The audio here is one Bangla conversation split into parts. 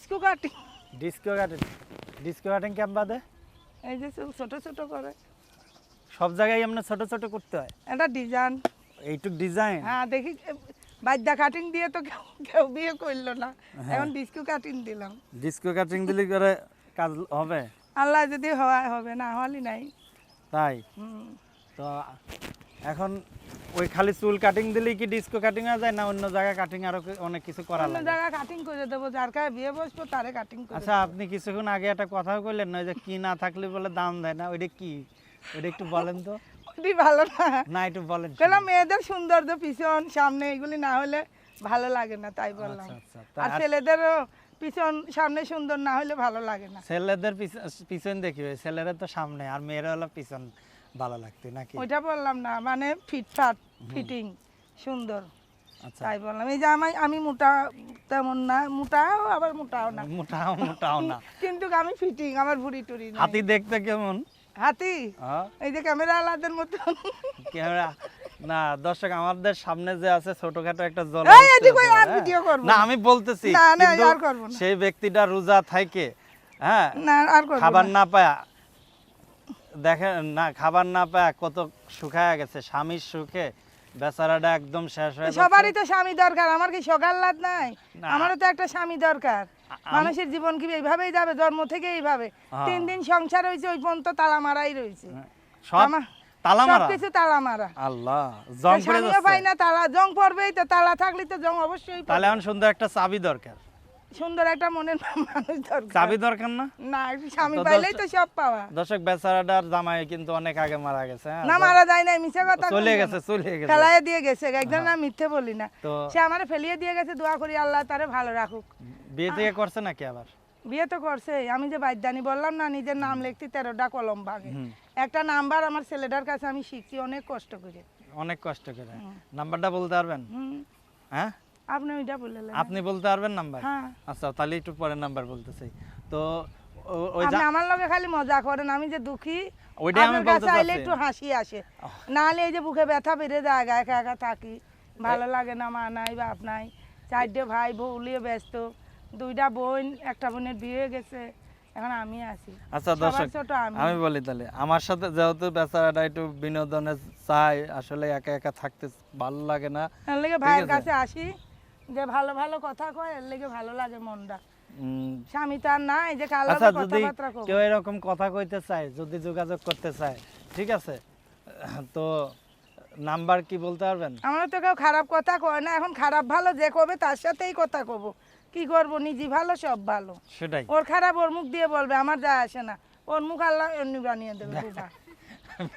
Disco cutting. Disco cutting. Disco cutting camp বাদে? এই যে চুল ছোট ছোট করে। সব জায়গায় এমনি ছোট ছোট করতে হয়? এটা ডিজাইন। এইটুক ডিজাইন? হ্যাঁ দেখি বাদ্যা কাটিং দিয়ে তো কেউ কেউ বিয়ে করল না। এখন ডিস্কো কাটিং দিলাম। ডিস্কো কাটিং দিলে করে কাজ হবে? আল্লাহ যদি হওয়া হবে না হওয়ালি নাই। তাই? হুম। তো এখন ওই খালি চুল কাটিং দিলেই কি ডিস্কো কাটিং হয়ে যায় না অন্য জায়গায় কাটিং আরও অনেক কিছু করা অন্য লাগে? জায়গায় কাটিং করে দেবো যার কাছে বিয়ে বসবো তারে কাটিং করে আচ্ছা আপনি কিছুক্ষণ আগে একটা কথা কইলেন না যে কি না থাকলে বলে দাম দেয় না ওইটা কি? ওইটা একটু বলেন তো। ওটি ভালো না। না একটু বলেন। বললাম মেয়েদের সৌন্দর্য পিছন সামনে এগুলি না হলে ভালো লাগে না তাই বললাম। আচ্ছা আচ্ছা আর তা ছেলেদেরও পিছন সামনে সুন্দর না হলে ভালো লাগে না। ছেলেদের পিছ- পিছন দেখি ছেলেরা তো সামনে আর মেয়েরা হলো পিছন। ভালো লাগতে নাকি? ওইটা বললাম না মানে ফিটফাট ফিটিং সুন্দর। আচ্ছা। তাই বললাম এই যে আমি আমি মোটা তেমন না মোটাও আবার মোটাও না। মোটাও মোটাও না। কিন্তু আমি ফিটিং আমার ভুড়ি। হাতি দেখতে কেমন? হাতি? হ্যাঁ? এই যে ক্যামেরা আলাদের মতো ক্যামেরা না দর্শক আমাদের সামনে যে আছে ছোটখাটো একটা জল করব না। আমি বলতেছি সেই ব্যক্তিটা রোজা থাকে হ্যাঁ? না আর করব খাবার। না পায়া দেখেন না খাবার না পায়া কত শুকায় গেছে স্বামীর সুখে বেচারাটা একদম শেষ হয়ে সবারই তো স্বামী দরকার আমার কি সকাল লাভ নাই? আমারও তো একটা স্বামী দরকার। মানুষের জীবন কি এইভাবেই যাবে জন্ম থেকে এইভাবে? হ্যাঁ। তিন দিন সংসার হয়েছে ওই পর্যন্ত তালা মারাই রয়েছে তালা থাকলে তো জং অবশ্যই তাহলে এখন সুন্দর একটা চাবি দরকার। সুন্দর একটা মনের মানুষ দরকার। চাবি দরকার না? না একটু স্বামী পাইলেই তো সব পাওয়া। দর্শক বেচারাটার জামাই কিন্তু অনেক আগে মারা গেছে হ্যাঁ? না মারা যায় না মিছে কথা চলে গেছে। চলে গেছে। ফেলাইয়ে দিয়ে গেছে একদম না মিথ্যে বলি না। সে আমারে ফেলিয়ে দিয়ে গেছে দোয়া করি আল্লাহ তারে ভালো রাখুক। বিয়ে থেকে করছে নাকি আবার? বিয়ে তো করছে আমি যে বাইদানি বললাম না নিজের নাম লিখতে তেরোটা কলম ভাগে একটা নাম্বার আমার ছেলেটার কাছে আমি শিখছি অনেক কষ্ট করে। অনেক কষ্ট করে। নাম্বারটা বলতে পারবেন? হ্যাঁ? আপনি ওইটা বললেন আপনি বলতে পারবেন নাম্বার? হ্যাঁ। আচ্ছা তাহলে একটু পরে নাম্বার বলতেছি। তো ওই আমার লগে খালি মজা করেন আমি যে দুঃখী ওইটাই আমি বলতে আইলে একটু হাসি আসে। নাহলে এই যে বুকে ব্যথা বেড়ে যায় একা একা থাকি ভালো লাগে না মা নাই বাপ নাই চারটে ভাই বউলিয়ে ব্যস্ত দুইটা বোন একটা বোনের বিয়ে গেছে এখন আমি আছি। আচ্ছা দর্শক আমি। বলি তাহলে আমার সাথে যেহেতু বেচারাটা একটু বিনোদনে চাই আসলে একা একা থাকতে ভালো লাগে না ভাইয়ের কাছে আসি। যে ভালো ভালো কথা কয় এর লেগে ভালো লাগে মনটা। স্বামী তার নাই যে কাল আচ্ছা যদি কেউ এরকম কথা কইতে চায় যদি যোগাযোগ করতে চায় ঠিক আছে? তো নাম্বার কি বলতে পারবেন? আমরা তো কেউ খারাপ কথা কয় না এখন খারাপ ভালো যে কবে তার সাথেই কথা কব। কি করব নিজে ভালো সব ভালো। সেটাই। ওর খারাপ ওর মুখ দিয়ে বলবে আমার যা আসে না। ওর মুখ আল্লাহ এমনি বানিয়ে দেবে।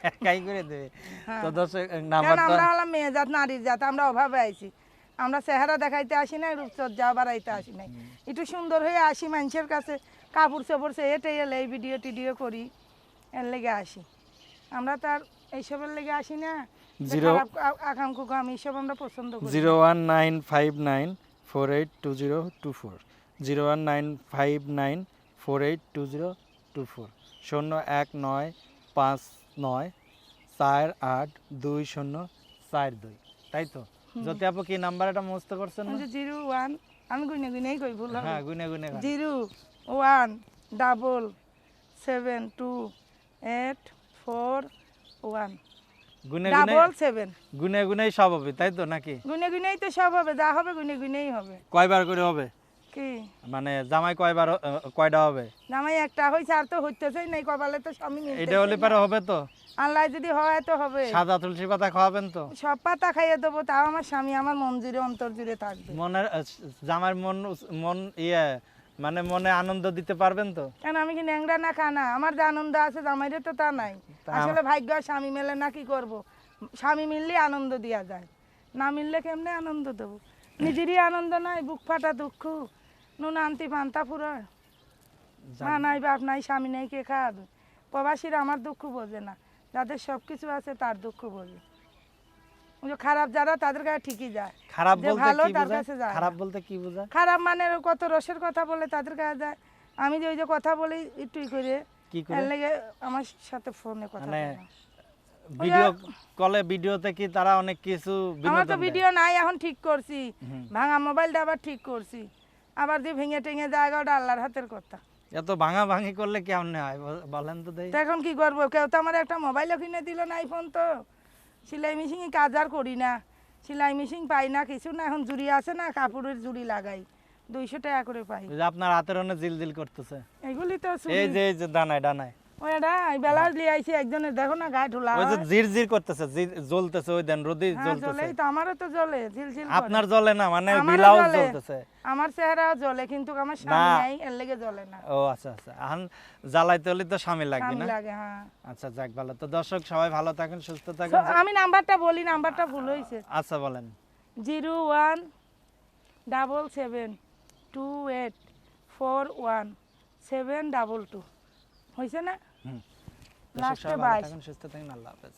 একাই করে দেবে। হ্যাঁ। তো দর্শক কারণ নাম্বারটা আমরা হলাম মেয়ে জাত নারীর জাত আমরা অভাবে আইছি। আমরা চেহারা দেখাইতে আসি নাই রূপচর্যা বাড়াইতে আসি নাই। একটু সুন্দর হয়ে আসি মানুষের কাছে কাপড় চোপড় সে এটে এলে এই ভিডিও টিডিও করি এর লেগে আসি। আমরা তার এইসবের লেগে আসি না। Zero- খারাপ আমি এইসব আমরা পছন্দ করি zero one nine five nine four eight two zero two four. Zero one nine five nine four eight two zero two four. শূন্য এক নয় পাঁচ নয় চার আট দুই শূন্য চার দুই। তাই তো? যদি আপু কি নাম্বার এটা মুস্ত করছেন না? যে জিরো ওয়ান আমি গুনে গুনেই কই ভুল হ্যাঁ গুনে গুনে। Zero one double seven two eight four one. গুনে গুনে ডাবল সেভেন। গুনে গুনেই সব হবে তাই তো নাকি? গুনে গুনেই তো সব হবে যা হবে গুনে গুনেই হবে। কয়বার করে হবে? কি? মানে জামাই কয়বার কয়টা হবে? জামাই একটা হয়েছে আর তো হইতেছেই নাই কপালে তো স্বামী এটা হলে পারে হবে তো? আল্লাহ যদি হয় তো হবে। সাদা তুলসী পাতা খাওয়াবেন তো? সব পাতা খাইয়ে দেবো তাও আমার স্বামী আমার মন জুড়ে অন্তর জুড়ে থাকবে। মনের জামার মন মন ইয়ে মানে মনে আনন্দ দিতে পারবেন তো? কেন আমি কি ন্যাংরা না খানা? আমার যে আনন্দ আছে জামাইরে তো তা নাই। আসলে ভাগ্য স্বামী মেলে না কি করব? স্বামী মিললে আনন্দ দেওয়া যায়। না মিললে কেমনে আনন্দ দেবো? নিজেরই আনন্দ নাই বুক ফাটা দুঃখ। নুন আনতি পান্তা ফুরা মা নাই বাপ নাই স্বামী নাই কে খাওয়াবে প্রবাসীরা আমার দুঃখ বোঝে না। যাদের সব কিছু আছে তার দুঃখ বোঝে। খারাপ যারা তাদের কাছে ঠিকই যায়। খারাপ বলতে ভালো তার কাছে যায় খারাপ বলতে কি বোঝায়? খারাপ মানে কত রসের কথা বলে তাদের কাছে যায়। আমি যে ওই যে কথা বলি একটু করে কি এর করে লেগে আমার সাথে ফোনে কথা মানে ভিডিও কলে ভিডিওতে কি তারা অনেক কিছু আমার তো ভিডিও নাই এখন ঠিক করছি। ভাঙা মোবাইলটা আবার ঠিক করছি। আবার যে ভেঙে টেঙে যায় ওটা আল্লাহর হাতের কথা। এত ভাঙা ভাঙি করলে কেমন হয়? বলেন তো এখন কি করব? কেউ তো আমার একটা মোবাইলও কিনে দিল না আইফোন তো। সেলাই মেশিনে কাজ আর করি না। সেলাই মেশিন পাই না কিছু না এখন জুড়ি আছে না কাপড়ের জুড়ি লাগাই। দুইশো টাকা করে পাই। আপনার হাতের অনেক জিল জিল করতেছে। এগুলি তো এই যে এই যে ডানায় ডানায় ওটা বেলা লিয়ে আইছি একজনের দেখো না গায়ে ঢোলা। ওই যে জির জির করতেছে জ্বলতেছে ওই দেন রোদি হ্যাঁ জ্বলতেছে। জ্বলেই তো আমারও তো জ্বলে ঝিলঝিল আপনার জ্বলে না মানে আমারও জ্বলে। জ্বলতেছে। আমার চেহারাও জ্বলে কিন্তু আমার স্বামী নাই এর লেগে জ্বলে না। ও আচ্ছা আচ্ছা। এখন জ্বালাইতে হলে তো স্বামী লাগবে না? লাগে হ্যাঁ। আচ্ছা যাক ভালো। তো দর্শক সবাই ভালো থাকেন সুস্থ থাকেন। আমি নাম্বারটা বলি নাম্বারটা ভুল হয়েছে আচ্ছা বলেন। Zero one double seven two eight four one seven double two. হয়েছে না? হুম। লাস্টে বাই সুস্থ থাকেন আল্লাহ হাফেজ।